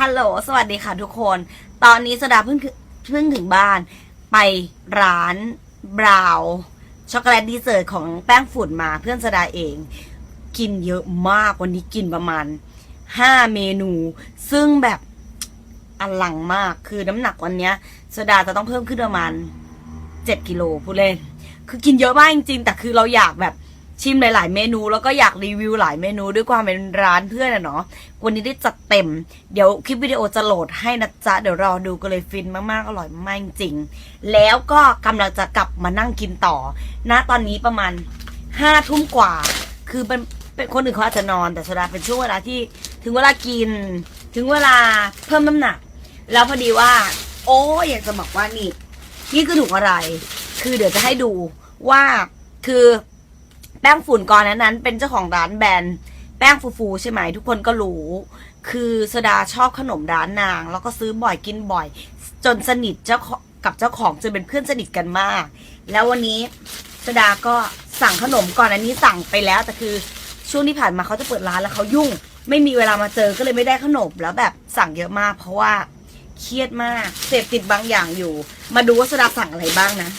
ฮัลโหล สวัสดีค่ะทุกคน ตอนนี้สดาเพิ่งถึงเพิ่งถึงบ้าน ไปร้านบราวน์ช็อกโกแลตดีเซอร์ของแป้งฝุ่นมาเพื่อนสดาเอง กินเยอะมากวันนี้กินประมาณห้าเมนู ซึ่งแบบอลังมากคือน้ำหนักวันนี้สดาจะต้องเพิ่มขึ้นประมาณเจ็ดกิโลพูดเล่น คือกินเยอะมากจริงๆแต่คือเราอยากแบบ ชิมหลาย ๆ เมนูแล้วก็อยากรีวิวหลายเมนูด้วยความเป็นร้านเพื่อนอะเนาะวันนี้ได้จัดเต็ม เดี๋ยวคลิปวิดีโอจะโหลดให้นะจ๊ะ เดี๋ยวรอดูกันเลยฟินมาก ๆ อร่อยมากจริง แล้วก็กำลังจะกลับมานั่งกินต่อณตอนนี้ประมาณห้าทุ่มกว่า คือเป็นเป็นคนอื่นเขาอาจจะนอนแต่สดาเป็นช่วงเวลาที่ถึงเวลากิน ถึงเวลาเพิ่มน้ำหนัก แล้วพอดีว่า โอ้ยอยากจะบอกว่านี่ นี่คือถุงอะไร คือเดี๋ยวจะให้ดูว่าคือ แป้งฝุ่นก่อนนั้นนั้น เป็นเจ้าของร้านแบรนด์แป้งฟูๆใช่ไหมทุกคนก็รู้ คือสดาชอบขนมร้านนาง แล้วก็ซื้อบ่อยกินบ่อย จนสนิทเจ้ากับเจ้าของจนเป็นเพื่อนสนิทกันมาก แล้ววันนี้สดาก็สั่งขนมก่อนอันนี้สั่งไปแล้วแต่คือช่วงที่ผ่านมาเขาจะเปิดร้านแล้วเขายุ่ง ไม่มีเวลามาเจอก็เลยไม่ได้ขนมแล้วแบบสั่งเยอะมาก เพราะว่าเครียดมากเสพติดบางอย่างอยู่ มาดูว่าสดาสั่งอะไรบ้างนะ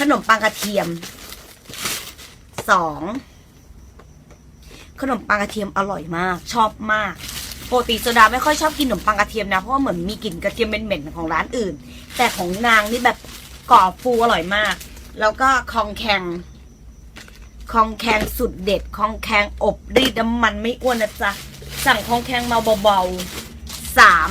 ขนมปังกระเทียม สองขนมปังกระเทียมอร่อยมาก ชอบมากปกติโซดาไม่ค่อยชอบกินขนมปังกระเทียมนะเพราะว่าเหมือนมีกลิ่นกระเทียมเหม็นๆของร้านอื่น แต่ของนางนี่แบบกรอบฟูอร่อยมาก แล้วก็คองแคงคองแคงสุดเด็ดคองแคงอบรีดน้ำมันไม่อ้วนนะจ๊ะสั่งคองแคงมาเบาๆสาม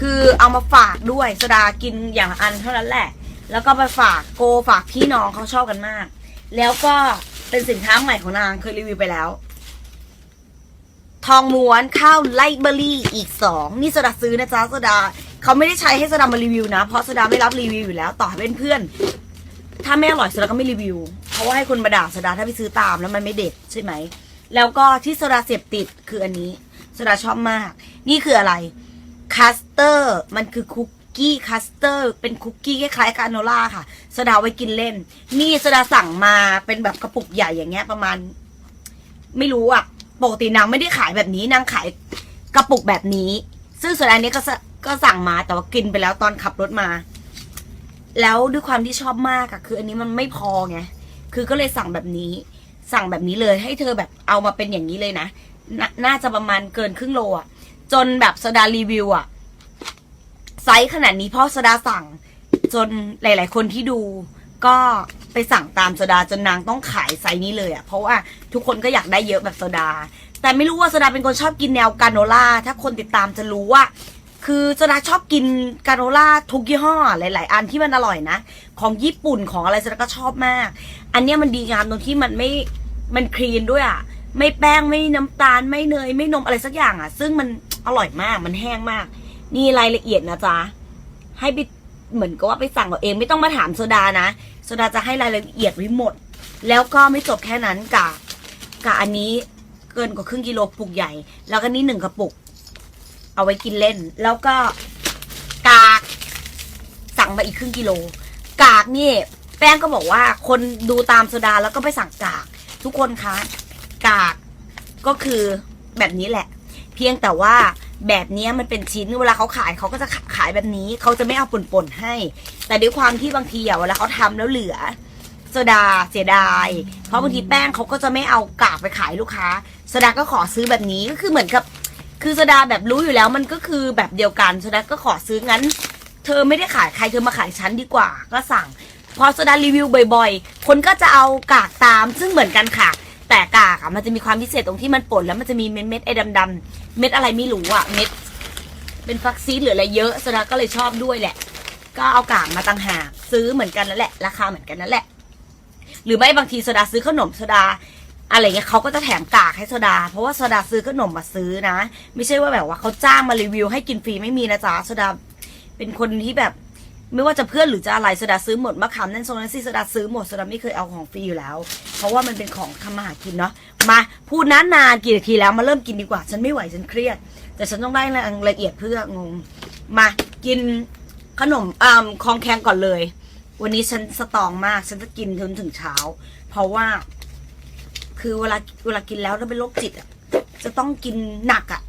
คือเอามาฝากด้วยสดากินอย่างอันเท่านั้นแหละ แล้วก็ไปฝากโกฝากพี่น้องเขาชอบกันมาก แล้วก็เป็นสินค้าใหม่ของนางเคยรีวิวไปแล้ว ทองม้วนข้าวไลเบอรี่อีกสองนี่สดาซื้อนะจ๊ะสดาเขาไม่ได้ใช้ให้สดามารีวิวนะเพราะสดาไม่รับรีวิวอยู่แล้ว ต่อให้เป็นเพื่อน ถ้าไม่อร่อยสดาก็ไม่รีวิว เพราะว่าให้คนมาด่าสดาถ้าไปซื้อตามแล้วมันไม่เด็ดใช่ไหมแล้วก็ที่สดาเสพติดคืออันนี้สดาชอบมาก นี่คืออะไรคัสเตอร์มันคือคุก กี้คัสเตอร์ เป็นคุกกี้คล้ายๆกาโนล่าค่ะสดาไว้กินเล่น นี่สดาสั่งมาเป็นแบบกระปุกใหญ่อย่างเงี้ยประมาณ ไม่รู้อะปกตินางไม่ได้ขายแบบนี้นางขายกระปุกแบบนี้ ซึ่งส่วนอันนี้ก็สก็สั่งมาแต่ว่ากินไปแล้วตอนขับรถมา แล้วด้วยความที่ชอบมากอะคืออันนี้มันไม่พอไงคือก็เลยสั่งแบบนี้ สั่งแบบนี้เลยให้เธอแบบเอามาเป็นอย่างนี้เลยนะนน่าจะประมาณเกินครึ่งโลอะจนแบบสดารีวิวอะ ไซส์ขนาดนี้เพ่อสดาสั่ง จนหลาย ๆ คนที่ดู ก็ไปสั่งตามโซดาจนนางต้องขายไซส์นี้เลยอะ่ะ เพราะว่าทุกคนก็อยากได้เยอะแบบโซดา แต่ไม่รู้ว่าโซดาเป็นคนชอบกินแนวกาโนล่าถ้าคนติดตามจะรู้ว่า คือโซดาชอบกินกาโนล่าทุกยี่ห้อหลาย ๆ อันที่มันอร่อยนะ ของญี่ปุ่นของอะไรโซดาก็ชอบมาก อันเนี้ยมันดีงามตรงที่มันไม่มันคลีนด้วยอะ่ะไม่แป้งไม่น้ำตาลไม่เนยไม่นมอะไรสักอย่างอะ่ะ ซึ่งมันอร่อยมากมันแห้งมาก นี่รายละเอียดนะจ๊ะ ให้ไปเหมือนกับว่าไปสั่งเอาเองไม่ต้องมาถามโซดานะโซดาจะให้รายละเอียดไว้หมด แล้วก็ไม่จบแค่นั้นกะกะอันนี้เกินกว่าครึ่งกิโลปุกใหญ่ แล้วก็นี่หนึ่งกระปุก เอาไว้กินเล่น แล้วก็กากสั่งมาอีกครึ่งกิโล กากนี่แป้งก็บอกว่าคนดูตามโซดาแล้วก็ไปสั่งกาก ทุกคนคะกากก็คือแบบนี้แหละ เพียงแต่ว่า แบบนี้มันเป็นชิ้นเวลาเขาขายเขาก็จะขายแบบนี้เขาจะไม่เอาป่นๆให้ แต่ด้วยความที่บางทีอะเวลาเขาทำแล้วเหลือโซดาเสียดาย เพราะบางทีแป้งเขาก็จะไม่เอากากไปขายลูกค้าโซดาก็ขอซื้อแบบนี้ก็คือเหมือนกับ คือโซดาแบบรู้อยู่แล้วมันก็คือแบบเดียวกันโซดาก็ขอซื้องั้น เธอไม่ได้ขายใครเธอมาขายฉันดีกว่า ก็สั่ง พอโซดารีวิวบ่อยๆ คนก็จะเอากากตามซึ่งเหมือนกันค่ะ แต่กากอะมันจะมีความพิเศษตรงที่มันป่นแล้วมันจะมีเม็ดเม็ดๆไอ้ดำๆ เม็ดอะไรไม่รู้อะเม็ด เป็นฟักซีดหรืออะไรเยอะโซดาก็เลยชอบด้วยแหละ ก็เอากากมาต่างหากซื้อเหมือนกันนั่นแหละ ราคาเหมือนกันนั่นแหละ หรือไม่บางทีโซดาซื้อขนมโซดา อะไรเงี้ยเขาก็จะแถมกากให้โซดา เพราะว่าโซดาซื้อขนมมาซื้อนะ ไม่ใช่ว่าแบบว่าเขาจ้างมารีวิวให้กินฟรีไม่มีนะจ๊ะโซดา เป็นคนที่แบบ ไม่ว่าจะเพื่อนหรือจะอะไรโซดาซื้อหมดมะขามนั่นโซนั้นสิโซดาซื้อหมดโซดาไม่เคยเอาของฟรีอยู่แล้ว เพราะว่ามันเป็นของทำมาหากินเนาะมาพูดนานนานกี่นาทีแล้วมาเริ่มกินดีกว่า ฉันไม่ไหวฉันเครียด แต่ฉันต้องได้รายละเอียดเพื่องงมากินขนมอ่าคองแคงก่อนเลย วันนี้ฉันสตองมากฉันจะกินจนถึงเช้า เพราะว่า คือเวลาเวลากินแล้วเราเป็นโรคจิตอะจะต้องกินหนักอะ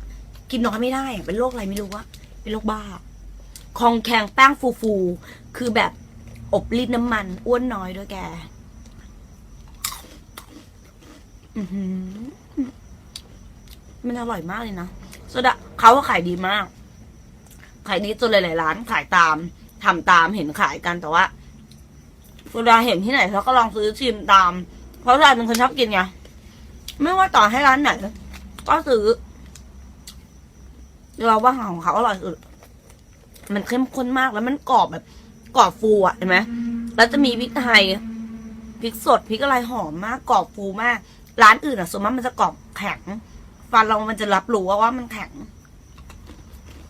กินน้อยไม่ได้เป็นโรคอะไรไม่รู้ว่าเป็นโรคบ้า คองแข็งแป้งฟูๆ คือแบบอบรีดน้ำมัน อ้วนน้อยด้วยแกมันอร่อยมากเลยนะโซดาเขาขายดีมาก ขายดีจนหลายๆร้าน ขายตามทำตามเห็นขายกันแต่ว่าโซดาเห็นที่ไหนเราก็ลองซื้อชิมตาม เพราะโซดาเป็นคนชอบกินไงไม่ว่าต่อให้ร้านไหนก็ซื้อเราว่าของเขาอร่อยสุด มันเข้มข้นมากแล้วมันกรอบแบบกรอบฟูอะเห็นไหมแล้วจะมีพริกไทยพริกสดพริกอะไรหอมมากกรอบฟูมาก ร้านอื่นอะส่วนมากมันจะกรอบแข็ง ฟันเรามันจะรับรู้ว่าว่ามันแข็ง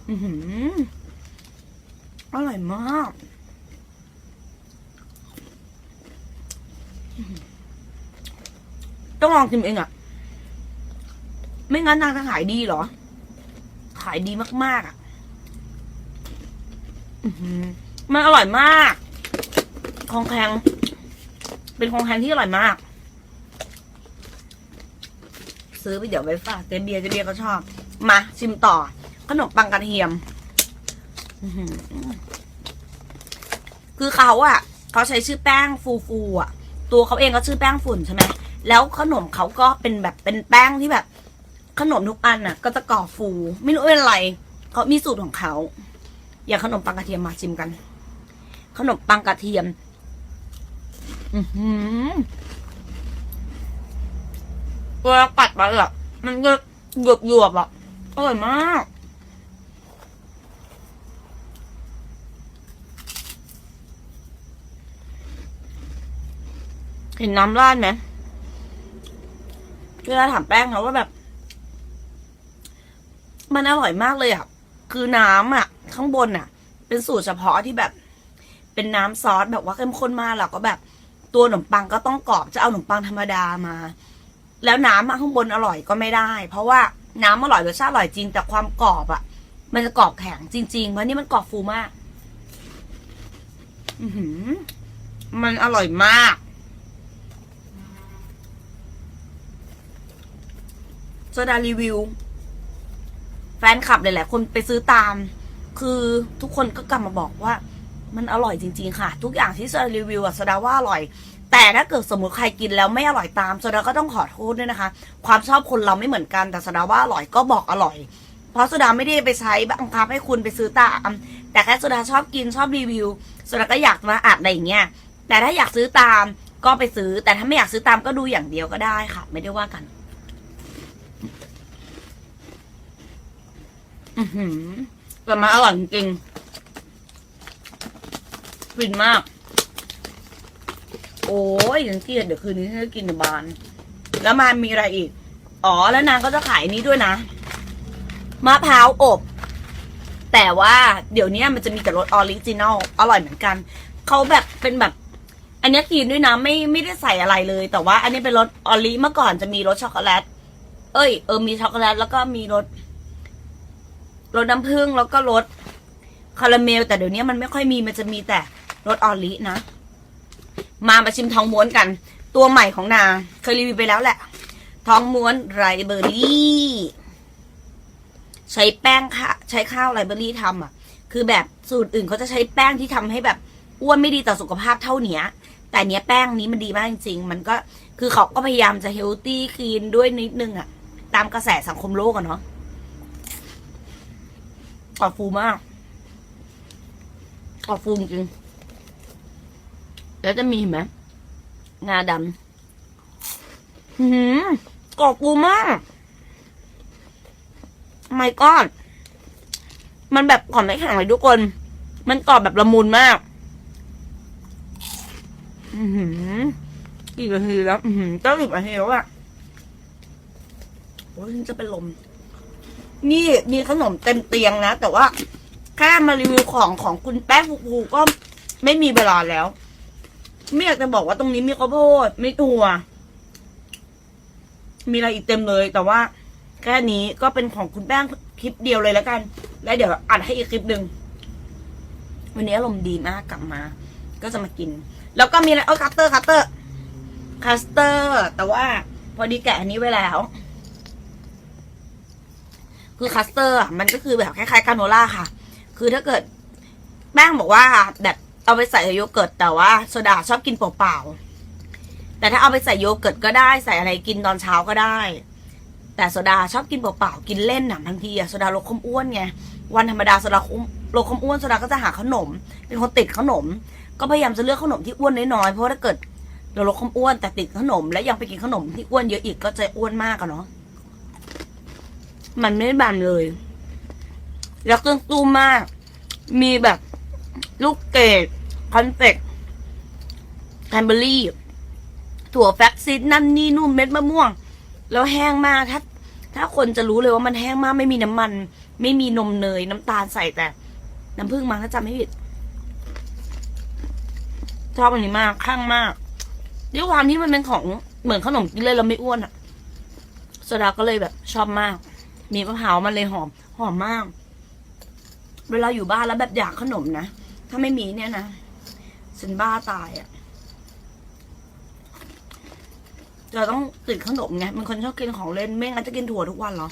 อือหืออร่อยมากต้องลองชิมเองอะ ไม่งั้นนางจะขายดีเหรอ ขายดีมากๆอะ มันอร่อยมาก ของแข็ง เป็นของแข็งที่อร่อยมาก ซื้อไปเดี๋ยวไปฝากเจเบียเจเบียก็ชอบ มา ชิมต่อ ขนมปังกระเทียม คือเขาอะเขาใช้ชื่อแป้งฟูฟูอะตัวเขาเองก็ชื่อแป้งฝุ่นใช่ไหม แล้วขนมเขาก็เป็นแบบเป็นแป้งที่แบบ ขนมทุกอันน่ะ ก็จะกรอบฟู ไม่รู้เป็นอะไรเขามีสูตรของเขา อย่างขนมปังกระเทียมมาชิมกัน ขนมปังกระเทียม อือหือเวลากัดไปอะมันจะหยวบหยวบๆอะอร่อยมากเห็นน้ำราดไหมเวลาถามแป้งเขาว่าแบบ มันอร่อยมากเลยอะ คือน้ำอะ ข้างบนอะ เป็นสูตรเฉพาะที่แบบ เป็นน้ำซอสแบบว่าเข้มข้นมากแล้วก็แบบตัวขนมปังก็ต้องกรอบจะเอาขนมปังธรรมดามา แล้วน้ำข้างบนอร่อยก็ไม่ได้ เพราะว่าน้ำอร่อยรสชาติอร่อยจริง แต่ความกรอบอะ มันจะกรอบแข็งจริงๆเพราะนี่มันกรอบฟูมาก อืมันอร่อยมาก โซดารีวิว แฟนคลับหลายๆคนไปซื้อตาม คือทุกคนก็กลับมาบอกว่า มันอร่อยจริง ๆ ค่ะ ทุกอย่างที่โซดารีวิวอะโซดาว่าอร่อย แต่ถ้าเกิดสมมติใครกินแล้วไม่อร่อยตามโซดาก็ต้องขอโทษด้วยนะคะ ความชอบคนเราไม่เหมือนกันแต่โซดาว่าอร่อยก็บอกอร่อย เพราะโซดาไม่ได้ไปใช้บังคับให้คุณไปซื้อตามแต่แค่โซดาชอบกินชอบรีวิวโซดาก็อยากมาอัดอะไรอย่างเงี้ยแต่ถ้าอยากซื้อตามก็ไปซื้อ แต่ถ้าไม่อยากซื้อตามก็ดูอย่างเดียวก็ได้ค่ะ ไม่ได้ว่ากัน อือหือ แต่มันอร่อยจริงฟินมาก โอ้ยยังเกียดเดี๋ยวคืนนี้ฉันจะกินในบาน แล้วมามีอะไรอีก อ๋อแล้วนางก็จะขายนี้ด้วยนะมะพร้าวอบ แต่ว่าเดี๋ยวนี้มันจะมีแต่รสออริจินอลอร่อยเหมือนกัน เขาแบบเป็นแบบ อันนี้กินด้วยนะไม่ไม่ได้ใส่อะไรเลย แต่ว่าอันนี้เป็นรสออริเมื่อก่อนจะมีรสช็อกโกแลต เอ้ยเออมีช็อกโกแลตแล้วก็มีรส รสน้ำผึ้งแล้วก็รสคาราเมล แต่เดี๋ยวนี้มันไม่ค่อยมีมันจะมีแต่รสออรินะ มามาชิมทองม้วนกัน ตัวใหม่ของนา เคยรีวิวไปแล้วแหละ ทองม้วนไรเบอร์รี่ใช้แป้งค่ะ ใช้ข้าวไรเบอร์รี่ทำอะ คือแบบสูตรอื่นเขาจะใช้แป้งที่ทำให้แบบอ้วนไม่ดีต่อสุขภาพเท่าเนี้ย แต่เนี้ยแป้งนี้มันดีมากจริงๆ มันก็คือเขาก็พยายามจะเฮลตี้คลีนด้วยนิดนึงอะ ตามกระแสสังคมโลกอะเนาะ กรอบฟูมากกรอบฟูจริง แล้วจะมีไหมงาดำหืมกรอบฟูมาก ไม่ก้อนมันแบบกรอบไม่แข็งเลยทุกคน มันกรอบแบบละมุนมาก อือหือกี่นาทีแล้ว อือหือเจ้าหลิบนาทีแล้วอะโอ้ยจะเป็นลม นี่มีขนมเต็มเตียงนะ แต่ว่าแค่มารีวิวของของคุณแป้งฟูๆก็ไม่มีเวลาแล้วไม่อยากจะบอกว่าตรงนี้มีข้าวโพดมีถั่วมีอะไรอีกเต็มเลย แต่ว่าแค่นี้ก็เป็นของคุณแป้งคลิปเดียวเลยแล้วกัน แล้วเดี๋ยวอัดให้อีกคลิปหนึ่งวันนี้อารมณ์ดีมากกลับมา ก็จะมากิน แล้วก็มีอะไรเออคัตเตอร์คัตเตอร์คัสเตอร์ แต่ว่า พอดีแกะอันนี้ไว้แล้ว คือคัสเตอร์มันก็คือแบบคล้ายๆกราโนล่าค่ะ คือถ้าเกิดแป้งบอกว่าแบบเอาไปใส่โยเกิร์ตแต่ว่าโซดาชอบกินเปล่าๆแต่ถ้าเอาไปใส่โยเกิร์ตก็ได้ใส่อะไรกินตอนเช้าก็ได้ แต่โซดาชอบกินเปล่าๆกินเล่นน่ะบางทีอะโซดาลดความอ้วนไงวันธรรมดาโซดาลดความอ้วนโซดาก็จะหาขนม เป็นคนติดขนม ก็พยายามจะเลือกขนมที่อ้วนน้อยๆเพราะถ้าเกิดเราลดความอ้วนแต่ติดขนม และยังไปกินขนมที่อ้วนเยอะอีกก็จะอ้วนมากอะเนาะ มันไม่บานเลย แล้วเครื่องตู้มาก มีแบบลูกเกดคอนเฟกแคนเบอรี่ ถั่วแฟกซิสนั่นนี่นู่นเม็ดมะม่วง แล้วแห้งมากถ้าถ้าคนจะรู้เลยว่ามันแห้งมากไม่มีน้ำมัน ไม่มีนมเนยน้ำตาลใส่แต่ น้ำผึ้งมาถ้าจำไม่ผิดชอบอันนี้มากข้างมากด้วยความที่มันเป็นของเหมือนขนมกินเลยเราไม่อ้วนอะโซดาก็เลยแบบชอบมาก มีมะพร้าวมันเลยหอม หอมมาก เวลาอยู่บ้านแล้วแบบอยากขนมนะ ถ้าไม่มีเนี่ยนะฉันบ้าตายอะ่ะเราต้องติดขนมไงมันคนชอบกินของเล่นไม่งั้นจะกินถั่วทุกวันเหรอ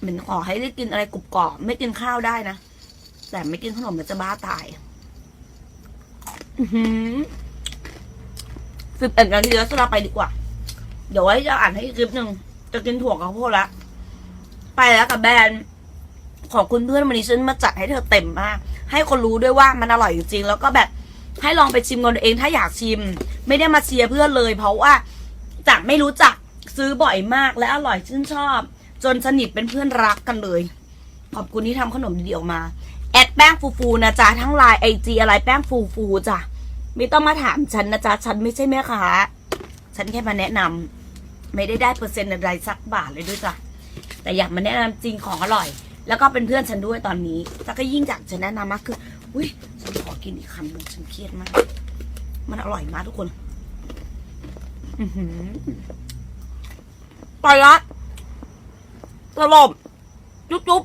เหมือนขอให้ได้กินอะไรกรุบกรอบไม่กินข้าวได้นะ แต่ไม่กินขนมมันจะบ้าตายอือหือสิบเอ็ดนาทีแล้วเราไปดีกว่า เดี๋ยวไว้จะอ่านให้คลิปหนึ่งจะกินถั่วกับข้าวโพดละ แล้วกับแบรนด์ขอบคุณเพื่อนวันนี้ฉันมาจัดให้เธอเต็มมาก ให้คนรู้ด้วยว่ามันอร่อยจริงแล้วก็แบบให้ลองไปชิมกันเองถ้าอยากชิม ไม่ได้มาเชียร์เพื่อนเลย เพราะว่าจากไม่รู้จักซื้อบ่อยมากและอร่อยชื่นชอบ จนสนิทเป็นเพื่อนรักกันเลย ขอบคุณที่ทำขนมดีๆออกมา แอดแป้งฟูๆนะจ๊ะทั้งไลน์ไอจีอะไรแป้งฟูๆจ้ะไม่ต้องมาถามฉันนะจ๊ะฉันไม่ใช่แม่ค้าฉันแค่มาแนะนำไม่ได้ได้เปอร์เซ็นต์อะไรสักบาทเลยด้วยจ้ะ แต่อยากมาแนะนำจริงของอร่อย แล้วก็เป็นเพื่อนฉันด้วยตอนนี้แล้วก็ยิ่งอยากจะแนะนำมากคืออุ้ยฉันขอกินอีกคำหนึ่งฉันเครียดมาก มันอร่อยมากทุกคนอือหือไปละตลบจุ๊บจุ๊บ